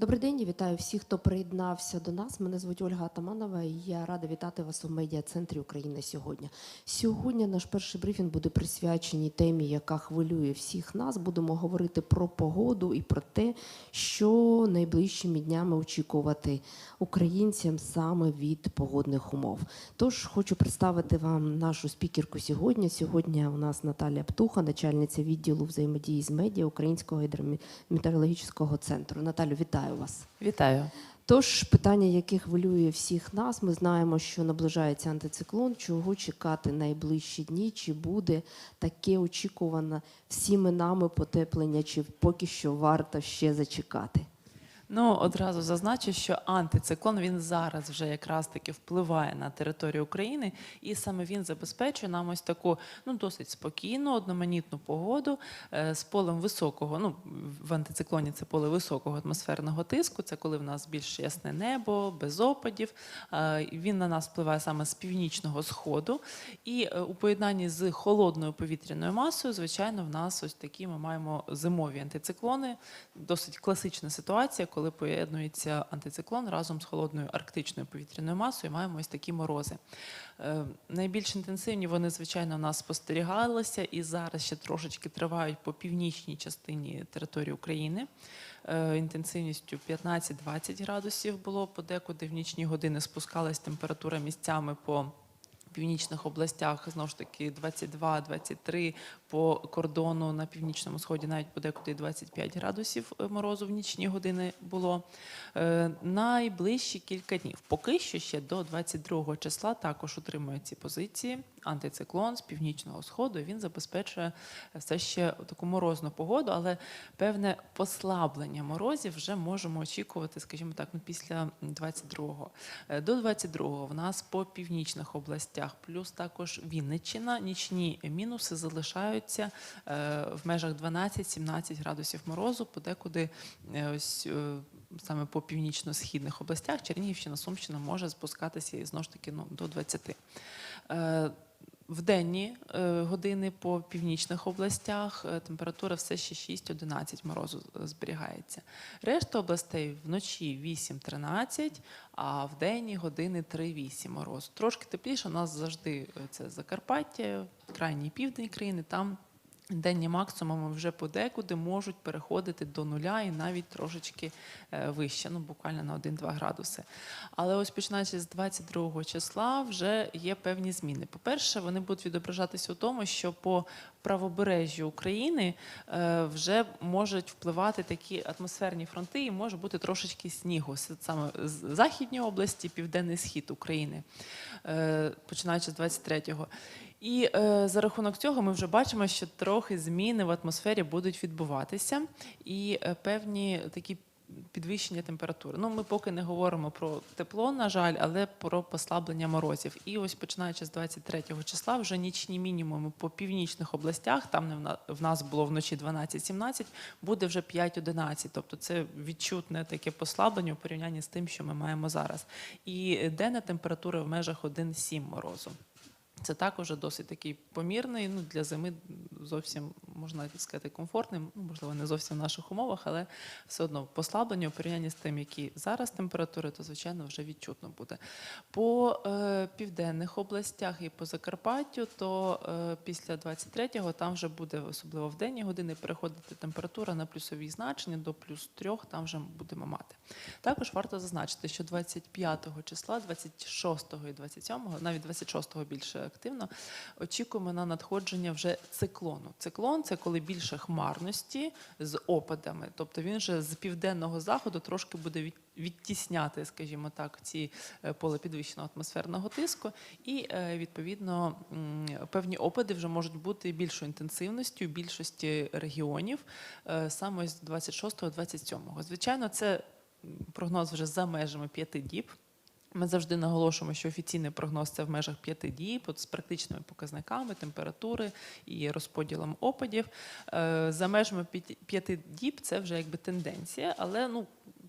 Добрий день, вітаю всіх, хто приєднався до нас. Мене звуть Ольга Атаманова, і я рада вітати вас у медіа-центрі України сьогодні. Сьогодні наш перший брифінг буде присвячений темі, яка хвилює всіх нас. Будемо говорити про погоду і про те, що найближчими днями очікувати українцям саме від погодних умов. Тож хочу представити вам нашу спікерку сьогодні. Сьогодні у нас Наталія Птуха, начальниця відділу взаємодії з медіа Українського гідрометеорологічного центру. Наталю, вітаю вас. Вітаю. Тож питання, яке хвилює всіх нас, ми знаємо, що наближається антициклон. Чого чекати найближчі дні? Чи буде таке очікуване всіми нами потеплення, чи поки що варто ще зачекати? Ну одразу зазначу, що антициклон він зараз вже якраз таки впливає на територію України, і саме він забезпечує нам ось таку ну досить спокійну, одноманітну погоду е, з полем високого. Ну в антициклоні це поле високого атмосферного тиску. Це коли в нас більш ясне небо, без опадів. Е, Він на нас впливає саме з північного сходу. І е, у поєднанні з холодною повітряною масою, звичайно, в нас ось такі ми маємо зимові антициклони. Досить класична ситуація, коли поєднується антициклон разом з холодною арктичною повітряною масою, маємо ось такі морози. Е, Найбільш інтенсивні вони, звичайно, у нас спостерігалися і зараз ще трошечки тривають по північній частині території України. Е, Інтенсивністю 15-20 градусів було подекуди в нічні години спускалась температура місцями по північних областях знову ж таки 22-23 по кордону на північному сході, навіть подекуди 25 градусів е, морозу в нічні години було. Е, Найближчі кілька днів. Поки що ще до 22 числа також утримує ці позиції. Антициклон з північного сходу він забезпечує все ще таку морозну погоду, але певне послаблення морозів вже можемо очікувати, скажімо так, ну, після 22-го. Е, До 22-го в нас по північних областях, плюс також Вінниччина, нічні мінуси залишаються е, в межах 12-17 градусів морозу, подекуди е, ось е, саме по північно-східних областях Чернігівщина, Сумщина може спускатися і знову ж таки ну, до 20. В денні е, години по північних областях е, температура все ще 6-11 морозу зберігається. Решта областей вночі 8-13, а в денні години 3-8 морозу. Трошки тепліше у нас завжди е, це Закарпаття, крайній південь країни. Там денні максимуми вже подекуди можуть переходити до нуля і навіть трошечки е, вище, ну буквально на 1-2 градуси. Але ось починаючи з 22 числа вже є певні зміни. По-перше, вони будуть відображатися у тому, що по правобережжю України е, вже можуть впливати такі атмосферні фронти, і може бути трошечки снігу. Саме з західні області, південний схід України, е, починаючи з 23-го. І е, за рахунок цього ми вже бачимо, що трохи зміни в атмосфері будуть відбуватися, і е, певні такі підвищення температури. Ну, ми поки не говоримо про тепло, на жаль, але про послаблення морозів. І ось починаючи з 23 числа, вже нічні мінімуми по північних областях, там не в на- в нас було вночі 12-17, буде вже 5-11. Тобто це відчутне таке послаблення у порівнянні з тим, що ми маємо зараз. І денна температура в межах 1-7 морозу. Це також досить такий помірний. Ну для зими зовсім можна сказати комфортний. Ну, можливо, не зовсім в наших умовах, але все одно послаблення у порівнянні з тим, які зараз температури, то звичайно вже відчутно буде. По е, південних областях і по Закарпаттю, то е, після 23-го там вже буде особливо в денні години переходити температура на плюсові значення до плюс 3, там вже будемо мати. Також варто зазначити, що 25 числа, 26 і 27, навіть 26 більше активно, очікуємо на надходження вже циклону. Циклон це коли більше хмарності з опадами, тобто він вже з південного заходу трошки буде від- відтісняти, скажімо так, ці е, поле підвищеного атмосферного тиску, і е, відповідно певні опади вже можуть бути більшою інтенсивністю в більшості регіонів е, саме з 26-27. Звичайно, це прогноз вже за межами п'яти діб. Ми завжди наголошуємо, що офіційний прогноз це в межах п'яти діб, з практичними показниками температури і розподілом опадів. Е, За межами п'яти діб це вже якби тенденція, але ну.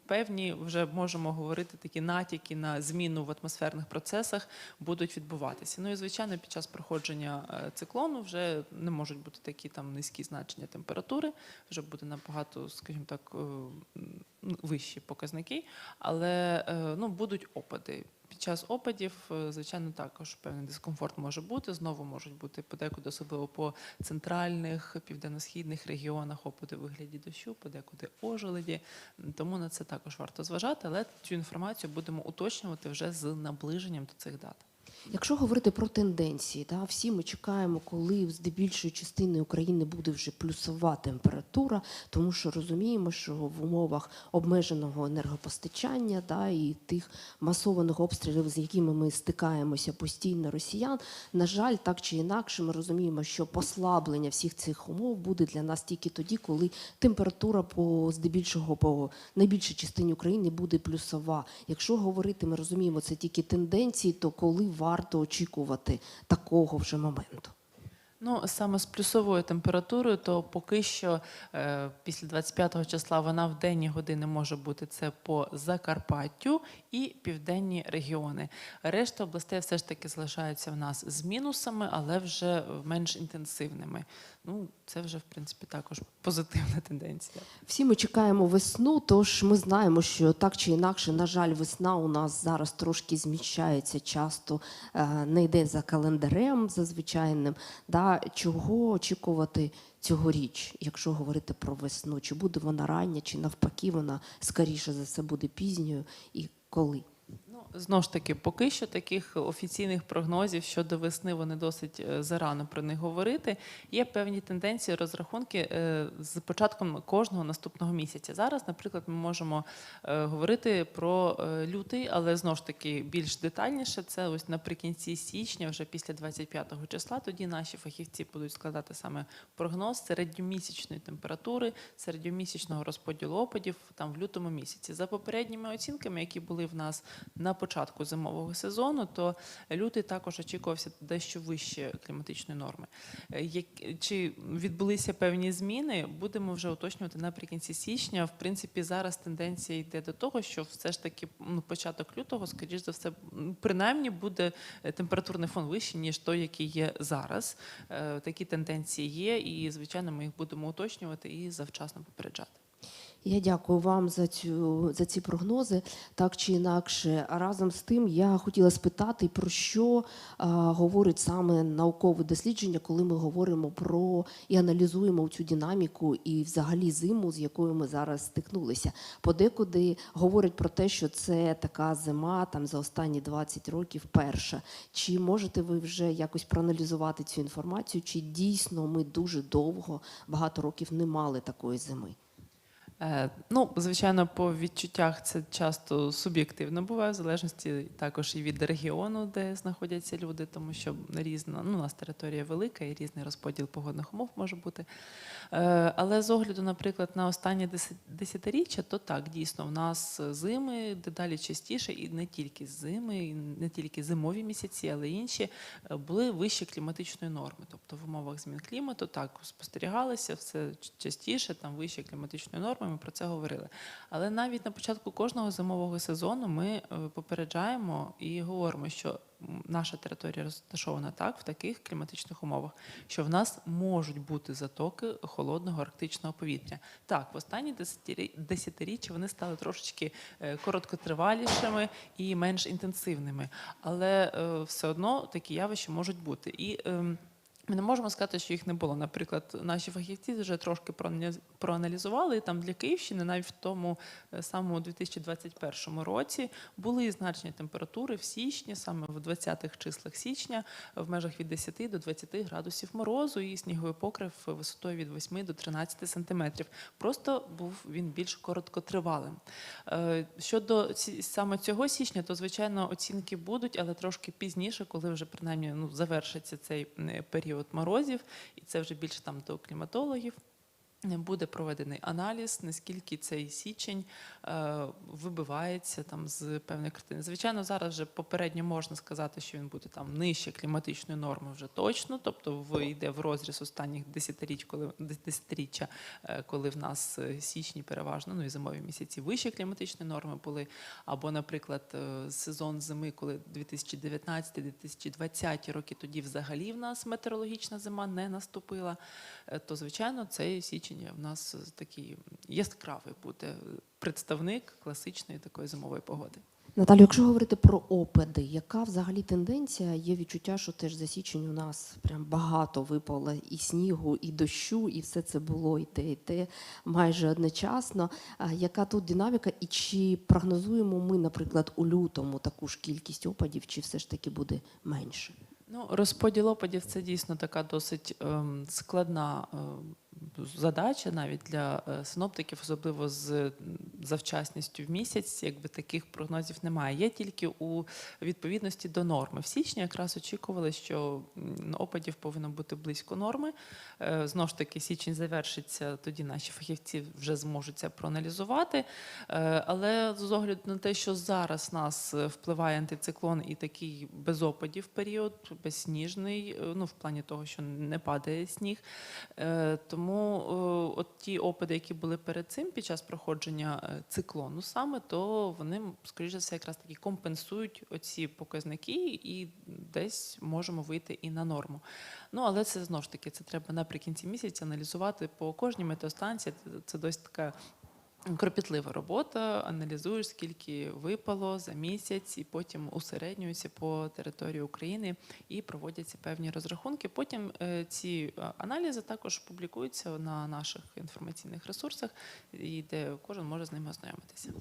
Певні вже можемо говорити такі натяки на зміну в атмосферних процесах будуть відбуватися. Ну і звичайно, під час проходження е, циклону вже не можуть бути такі там низькі значення температури, вже буде набагато, скажімо так, е, вищі показники, але е, ну, будуть опади. Під час опадів, е, звичайно, також певний дискомфорт може бути. Знову можуть бути подекуди, особливо по центральних, південно-східних регіонах, опади у вигляді дощу, подекуди ожеледі. Тому на це також варто зважати, але цю інформацію будемо уточнювати вже з наближенням до цих дат. Якщо говорити про тенденції, да, всі ми чекаємо, коли здебільшої частини України буде вже плюсова температура, тому що розуміємо, що в умовах обмеженого енергопостачання да, і тих масованих обстрілів, з якими ми стикаємося постійно росіян, на жаль, так чи інакше, ми розуміємо, що послаблення всіх цих умов буде для нас тільки тоді, коли температура по здебільшого по найбільшій частині України буде плюсова. Якщо говорити, ми розуміємо, це тільки тенденції, то коли варто очікувати такого вже моменту? Ну, саме з плюсовою температурою, то поки що е, після 25 числа вона в денні години може бути це по Закарпаттю і південні регіони. Решта областей все ж таки залишаються в нас з мінусами, але вже менш інтенсивними. Ну, це вже в принципі також позитивна тенденція. Всі ми чекаємо весну, тож ми знаємо, що так чи інакше, на жаль, весна у нас зараз трошки зміщається, часто е, не йде за календарем зазвичайним. Да? Чого очікувати цьогоріч, якщо говорити про весну? Чи буде вона рання, чи навпаки, вона скоріше за все буде пізньою і коли? Знову ж таки, поки що таких офіційних прогнозів щодо весни вони досить е, зарано про них говорити. Є певні тенденції, розрахунки е, з початком кожного наступного місяця. Зараз, наприклад, ми можемо е, говорити про лютий, але знову ж таки більш детальніше. Це ось наприкінці січня, вже після 25 числа. Тоді наші фахівці будуть складати саме прогноз середньомісячної температури, середньомісячного розподілу опадів там в лютому місяці. За попередніми оцінками, які були в нас на початку зимового сезону, то лютий також очікувався дещо вище кліматичної норми. Е, Чи відбулися певні зміни, будемо вже уточнювати наприкінці січня. В принципі, зараз тенденція йде до того, що все ж таки ну, початок лютого, скоріш за все, принаймні буде е, температурний фон вищий, ніж той, який є зараз. Е, Такі тенденції є, і звичайно, ми їх будемо уточнювати і завчасно попереджати. Я дякую вам за цю за ці прогнози. Так чи інакше, А разом з тим я хотіла спитати, про що а, говорить саме наукове дослідження, коли ми говоримо про і аналізуємо цю динаміку і взагалі зиму, з якою ми зараз стикнулися. Подекуди говорять про те, що це така зима там за останні 20 років перша. Чи можете ви вже якось проаналізувати цю інформацію? Чи дійсно ми дуже довго, багато років не мали такої зими? Е, Ну, звичайно, по відчуттях це часто суб'єктивно буває, в залежності також і від регіону, де знаходяться люди, тому що різна, ну, у нас територія велика і різний розподіл погодних умов може бути. Е, Але з огляду, наприклад, на останні деся- десятиріччя, то так, дійсно, в нас зими дедалі частіше, і не тільки зими, і не тільки зимові місяці, але й інші е, були вищі кліматичної норми. Тобто в умовах змін клімату так спостерігалися все частіше, там вищі кліматичної норми. Ми про це говорили. Але навіть на початку кожного зимового сезону ми е, попереджаємо і говоримо, що наша територія розташована так в таких кліматичних умовах, що в нас можуть бути затоки холодного арктичного повітря. Так, в останні десятирі- десятиріччя вони стали трошечки е, короткотривалішими і менш інтенсивними, але е, все одно такі явища можуть бути. І ем, ми не можемо сказати, що їх не було. Наприклад, наші фахівці вже трошки проаналізували там для Київщини, навіть в тому е, самому 2021 році, були значні температури в січні, саме в 20-х числах січня, в межах від 10 до 20 градусів морозу і сніговий покрив висотою від 8 до 13 сантиметрів. Просто був він більш короткотривалим. Е, Щодо саме цього січня, то звичайно оцінки будуть, але трошки пізніше, коли вже принаймні ну, завершиться цей е, період морозів, і це вже більше там до кліматологів. Буде проведений аналіз, наскільки цей січень е, вибивається там з певної картини. Звичайно, зараз вже попередньо можна сказати, що він буде там нижче кліматичної норми вже точно, тобто в- йде в розріз останніх десятиріч, коли десятиріччя, е, коли в нас е, січні переважно, ну і зимові місяці вище кліматичної норми були. Або, наприклад, е, сезон зими, коли 2019-2020 роки, тоді взагалі в нас метеорологічна зима не наступила, то звичайно цей січень в нас е, такий яскравий буде представник класичної такої зимової погоди. Наталю, якщо говорити про опади, яка взагалі тенденція? Є відчуття, що теж за січень у нас прям багато випало і снігу, і дощу, і все це було і те, і те майже одночасно. Яка тут динаміка? І чи прогнозуємо ми, наприклад, у лютому таку ж кількість опадів, чи все ж таки буде менше? Ну, розподіл опадів це дійсно така досить ем, складна ем, задача навіть для е, синоптиків, особливо з завчасністю в місяць, якби таких прогнозів немає. Є тільки у відповідності до норми. В січні якраз очікували, що опадів повинно бути близько норми. Е, Знову ж таки, січень завершиться, тоді наші фахівці вже зможуть це проаналізувати. Е, Але з огляду на те, що зараз нас впливає антициклон і такий без опадів період, безсніжний, ну в плані того, що не падає сніг. Е, Тому е, от ті опади, які були перед цим під час проходження е, циклону, саме то вони, скоріше все, якраз таки компенсують оці показники, і десь можемо вийти і на норму. Ну але це знову ж таки це треба наприкінці місяця аналізувати по кожній метеостанції. Це досить така кропітлива робота. Аналізуєш, скільки випало за місяць, і потім усереднюється по території України і проводяться певні розрахунки. Потім е, ці е, аналізи також публікуються на наших інформаційних ресурсах, і де кожен може з ними ознайомитися.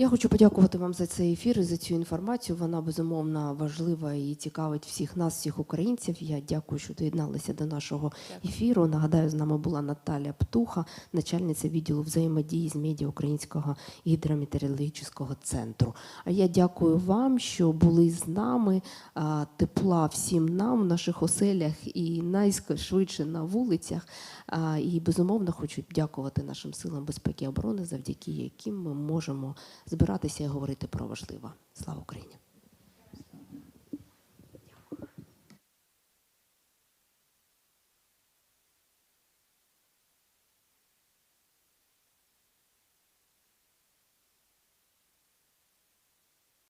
Я хочу подякувати вам за цей ефір і за цю інформацію. Вона безумовно важлива і цікавить всіх нас, всіх українців. Я дякую, що доєдналися до нашого ефіру. Нагадаю, з нами була Наталя Птуха, начальниця відділу взаємодії з медіа Українського гідрометеорологічного центру. А я дякую вам, що були з нами. Тепла всім нам в наших оселях і найшвидше на вулицях. І безумовно хочу дякувати нашим силам безпеки і оборони, завдяки яким ми можемо збиратися і говорити про важливе. Слава Україні!